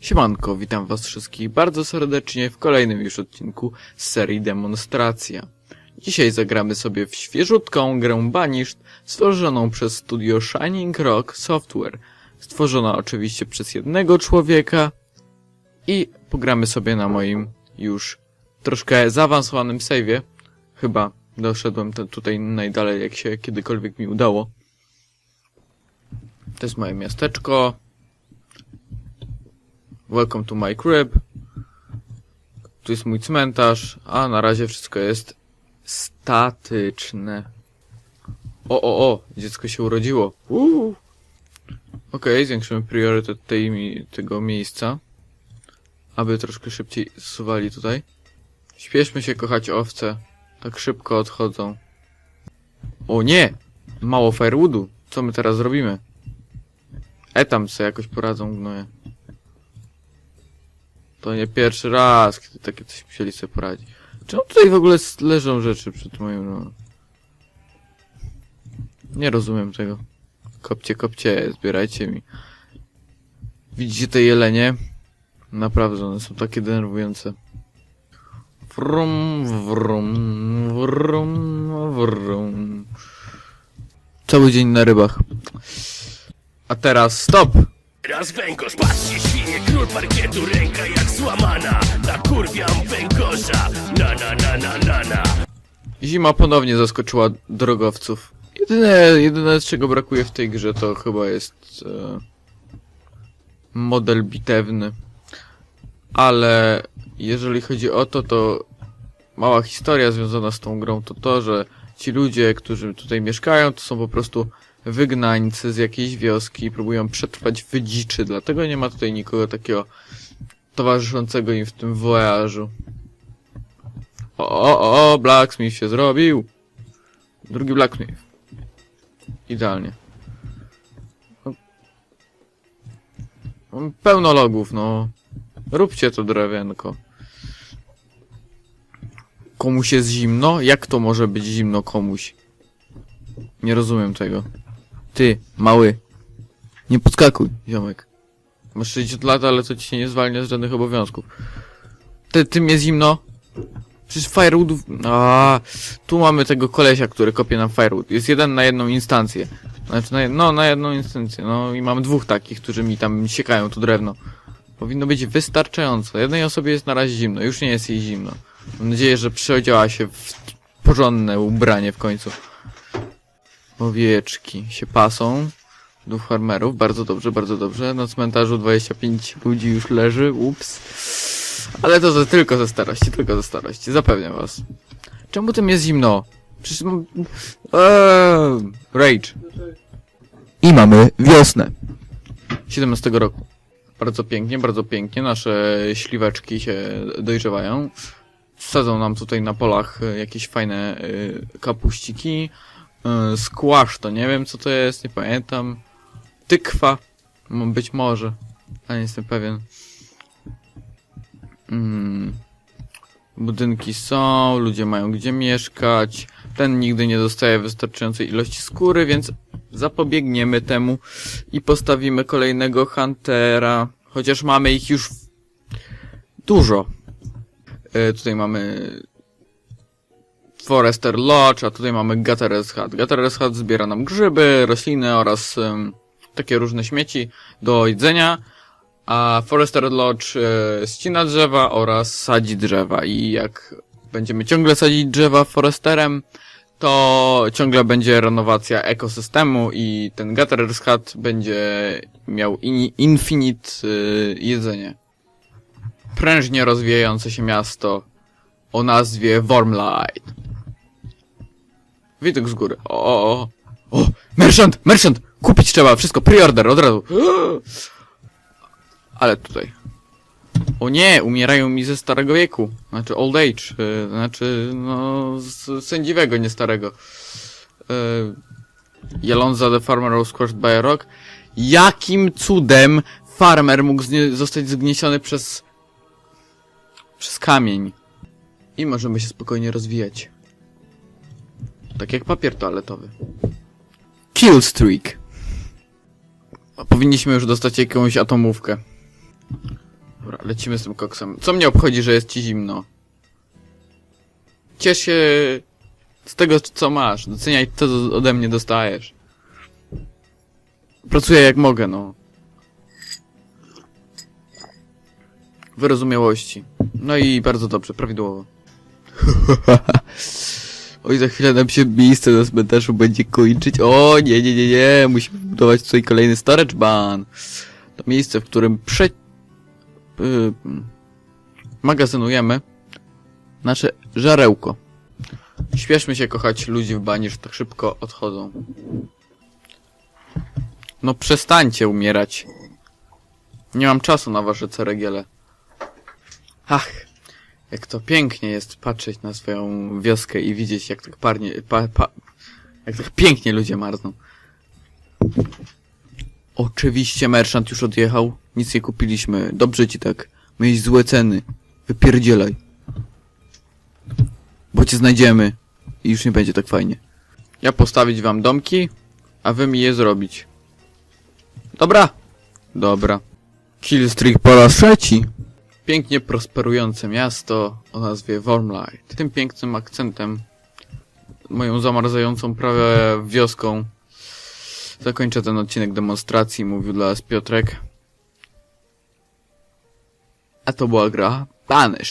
Siemanko, witam was wszystkich bardzo serdecznie w kolejnym już odcinku z serii Demonstracja. Dzisiaj zagramy sobie w świeżutką grę Banished, stworzoną przez studio Shining Rock Software. Stworzona oczywiście przez jednego człowieka i pogramy sobie na moim już troszkę zaawansowanym save'ie. Chyba doszedłem tutaj najdalej, jak się kiedykolwiek mi udało. To jest moje miasteczko. Welcome to my crib. Tu jest mój cmentarz, a na razie wszystko jest statyczne. O, o, o, dziecko się urodziło. Uuu. Okej, zwiększymy priorytet tej, tego miejsca, aby troszkę szybciej zsuwali tutaj. Śpieszmy się kochać owce, tak szybko odchodzą. O nie! Mało firewoodu. Co my teraz zrobimy? E tam se jakoś poradzą gnoje. To nie pierwszy raz, kiedy takie coś musieli sobie poradzić. Czemu tutaj w ogóle leżą rzeczy przed moim no. Nie rozumiem tego. Kopcie, kopcie, zbierajcie mi. Widzicie te jelenie? Naprawdę, one są takie denerwujące. Wrum, wrum, wrum, wrum. Cały dzień na rybach. A teraz stop! Węgorz, patrzcie świnie, król parkietu, ręka jak złamana węgorza, na na na na na na Zima ponownie zaskoczyła drogowców. Jedyne, jedyne czego brakuje w tej grze to chyba jest e, model bitewny. Ale jeżeli chodzi o to, to mała historia związana z tą grą to to, że ci ludzie, którzy tutaj mieszkają, to są po prostu wygnańcy z jakiejś wioski i próbują przetrwać w dziczy, dlatego nie ma tutaj nikogo takiego towarzyszącego im w tym voyage'u. O, o, o, Blacksmith się zrobił. Drugi Blacksmith. Idealnie. No. Pełno logów, no. Róbcie to drewienko. Komuś jest zimno? Jak to może być zimno komuś? Nie rozumiem tego. Ty, mały. Nie podskakuj, ziomek. Masz 60 lat, ale to ci się nie zwalnia z żadnych obowiązków. Ty, ty mnie zimno? Przecież Firewood... A, tu mamy tego kolesia, który kopie nam Firewood. Jest jeden na jedną instancję. Znaczy, na, no, na jedną instancję. No i mam dwóch takich, którzy mi tam siekają tu drewno. Powinno być wystarczająco. Jednej osobie jest na razie zimno. Już nie jest jej zimno. Mam nadzieję, że przyodziała się w porządne ubranie w końcu. Owieczki się pasą. Dwóch farmerów. Bardzo dobrze, bardzo dobrze. Na cmentarzu 25 ludzi już leży. Ups. Ale to, tylko ze starości, tylko ze starości, zapewniam was. Czemu tym jest zimno? Przecież mam... Eee, rage. I mamy wiosnę. 17 roku. Bardzo pięknie, bardzo pięknie. Nasze śliweczki się dojrzewają. Sadzą nam tutaj na polach jakieś fajne y, kapuściki. Y, squash to nie wiem co to jest, nie pamiętam. Tykwa. Być może. Ale nie jestem pewien. Mm. Budynki są, ludzie mają gdzie mieszkać. Ten nigdy nie dostaje wystarczającej ilości skóry, więc zapobiegniemy temu i postawimy kolejnego Huntera. Chociaż mamy ich już dużo. E, tutaj mamy Forester Lodge, a tutaj mamy Gatteres Hut. Gatteres Hut zbiera nam grzyby, rośliny oraz em, takie różne śmieci do jedzenia. A Forester Lodge e, ścina drzewa oraz sadzi drzewa i jak będziemy ciągle sadzić drzewa Foresterem, to ciągle będzie renowacja ekosystemu i ten Gatherer's Hut będzie miał in, infinite y, jedzenie. Prężnie rozwijające się miasto o nazwie Wormlight. Widok z góry. O, o, o. O, merchant, merchant! Kupić trzeba, wszystko, preorder, od razu. Ale tutaj. O nie, umierają mi ze starego wieku. Znaczy old age. y, znaczy, no, z sędziwego, nie starego. Y, Jalonza the farmer was squashed by a rock. Jakim cudem farmer mógł znie- zostać zgniesiony przez... przez kamień? I możemy się spokojnie rozwijać. Tak jak papier toaletowy. Kill streak. A Powinniśmy już dostać jakąś atomówkę. lecimy z tym koksem. Co mnie obchodzi, że jest ci zimno? Ciesz się z tego, co masz. Doceniaj to, co ode mnie dostajesz. Pracuję jak mogę, no. Wyrozumiałości. No i bardzo dobrze, prawidłowo. Oj, za chwilę nam się miejsce na cmentarzu będzie kończyć. O, nie, nie, nie, nie. Musimy budować tutaj kolejny storage ban. To miejsce, w którym prze... Yy, magazynujemy nasze żarełko. Śpieszmy się kochać ludzi w bani, że tak szybko odchodzą. No przestańcie umierać. Nie mam czasu na wasze ceregiele. Ach, jak to pięknie jest patrzeć na swoją wioskę i widzieć jak tak parnie, pa, pa, jak tak pięknie ludzie marzną. Oczywiście merchant już odjechał. Nic nie kupiliśmy. Dobrze ci tak. Mieć złe ceny. Wypierdzielaj. Bo cię znajdziemy. I już nie będzie tak fajnie. Ja postawić wam domki, a wy mi je zrobić. Dobra. Dobra. Killstreak po raz trzeci. Pięknie prosperujące miasto o nazwie Wormlight. Tym pięknym akcentem, moją zamarzającą prawie wioską, zakończę ten odcinek demonstracji, mówił dla was Piotrek. A to była gra Banish.